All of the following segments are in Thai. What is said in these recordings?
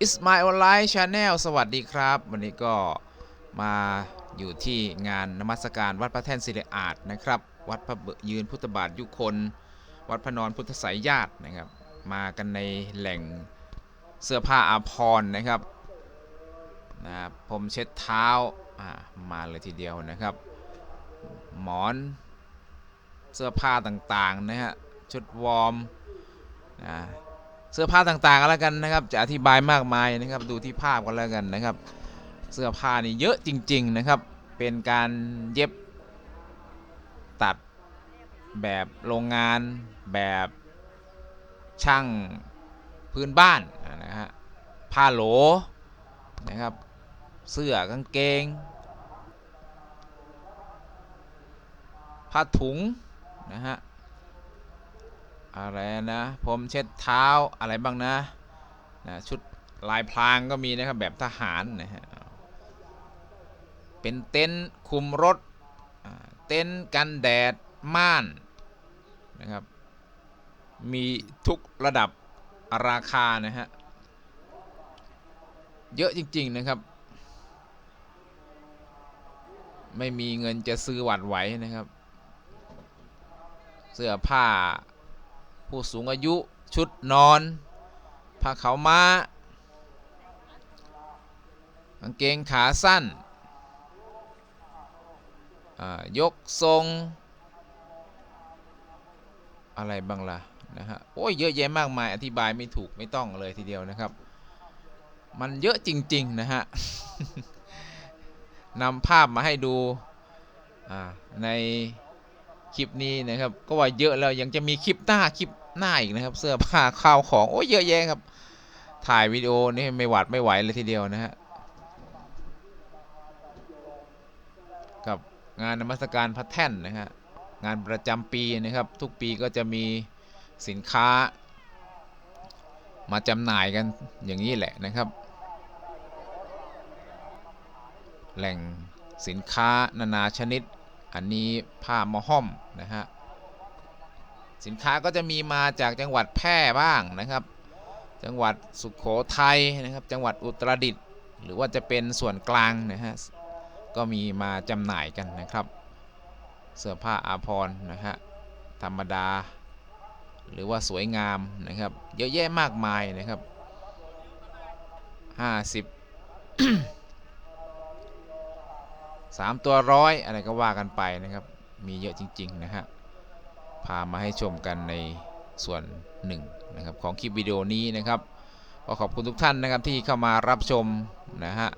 อิสมาออนไลน์ชาแนลสวัสดีครับ วันนี้ก็มาอยู่ที่งานนมัสการวัดพระแท่นศิริอาจนะครับ วัดพระเบยืนพุทธบาทยุคน วัดพระนอนพุทธสายญาตินะครับ มากันในแหล่งเสื้อผ้าอาภรณ์นะครับนะบผมเช็ดเท้าามาเลยทีเดียวนะครับ หมอนเสื้อผ้าต่างๆนะฮะชุดวอร์มนะ เสื้อผ้าต่างๆก็แล้วกันนะครับ จะอธิบายมากมายนะครับ ดูที่ภาพกันแล้วกันนะครับ เสื้อผ้านี่เยอะจริง ๆนะครับ เป็นการเย็บตัดแบบโรงงานแบบช่างพื้นบ้านนะฮะผ้าโหลนะครับ เสื้อกางเกง ผ้าถุงนะฮะ อะไรนะผมเช็ดเท้าอะไรบ้างนะนะชุดลายพรางก็มีนะครับแบบทหารนะฮะเป็นเต็นท์คุมรถเต็นท์กันแดดม่านนะครับมีทุกระดับราคานะฮะเยอะจริง ๆ นะครับ ไม่มีเงินจะซื้อหวัดไหวนะครับ เสื้อผ้า ผู้สูงอายุชุดนอนผ้าขาวม้ากางเกงขาสั้น ยกทรง อะไรบ้างล่ะนะฮะโอ้ยเยอะแยะมากมายอธิบายไม่ถูกไม่ต้องเลยทีเดียวนะครับ มันเยอะจริง ๆ นะฮะนำภาพมาให้ดูใน คลิปนี้นะครับ ก็ว่าเยอะแล้วยังจะมีคลิปหน้าคลิปหน้าอีกนะครับ เสื้อผ้าข้าวของโอ้เยอะแยะครับ ถ่ายวิดีโอนี่ไม่หวัดไม่ไหวเลยทีเดียวนะฮะกับงานนมัสการพระแท่นนะฮะงานประจำปีนะครับ ทุกปีก็จะมีสินค้า มาจำหน่ายกันอย่างนี้แหละนะครับ แหล่งสินค้านานาชนิด อันนี้ผ้ามะห้อมนะฮะสินค้าก็จะมีมาจากจังหวัดแพร่บ้างนะครับ จังหวัดสุขโขทัยนะครับ จังหวัดอุตรดิตถ์หรือว่าจะเป็นส่วนกลางนะฮะก็มีมาจำหน่ายกันนะครับ เสื้อผ้าอาภรณ์นะฮะธรรมดา หรือว่าสวยงามนะครับ เยอะแยะมากมายนะครับ 50 สามตัวร้อยอะไรก็ว่ากันไปนะครับ มีเยอะจริง ๆ นะฮะ พามาให้ชมกันในส่วนหนึ่งนะครับของคลิปวิดีโอนี้นะครับก็ขอบคุณทุกท่านนะครับที่เข้ามารับชมนะฮะ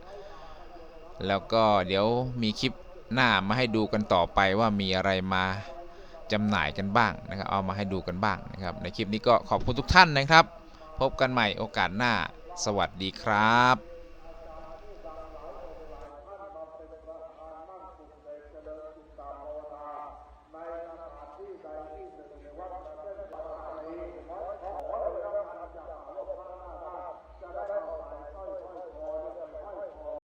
แล้วก็เดี๋ยวมีคลิปหน้ามาให้ดูกันต่อไปว่ามีอะไรมาจำหน่ายกันบ้างนะครับ เอามาให้ดูกันบ้างนะครับ ในคลิปนี้ก็ขอบคุณทุกท่านนะครับ พบกันใหม่โอกาสหน้า สวัสดีครับ